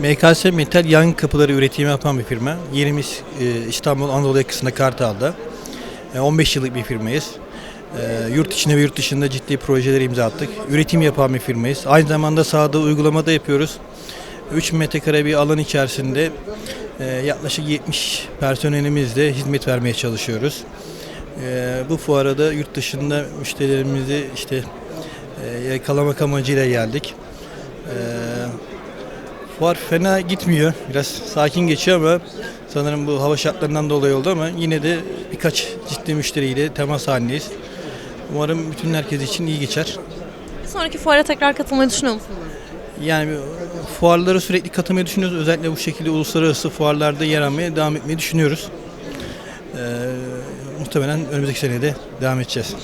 MKS Metal yangın kapıları üretimi yapan bir firma. Yerimiz e, İstanbul Anadolu yakasında Kartal'da. E, 15 yıllık bir firmayız. E, Yurt içinde ve yurt dışında ciddi projeler imza attık. Üretim yapan bir firmayız. Aynı zamanda sahada uygulamada yapıyoruz. 3 metrekare bir alan içerisinde e, yaklaşık 70 personelimizle hizmet vermeye çalışıyoruz. E, Bu fuara da yurt dışında müşterilerimizi işte e, yakalamak amacıyla geldik. E, Fuar fena gitmiyor. Biraz sakin geçiyor ama sanırım bu hava şartlarından dolayı oldu ama yine de birkaç ciddi müşteriyle temas halindeyiz. Umarım bütün herkes için iyi geçer. Bir sonraki fuara tekrar katılmayı düşünüyor musunuz? Yani fuarlara sürekli katılmayı düşünüyoruz. Özellikle bu şekilde uluslararası fuarlarda yer almaya devam etmeyi düşünüyoruz. Ee, muhtemelen önümüzdeki senede devam edeceğiz.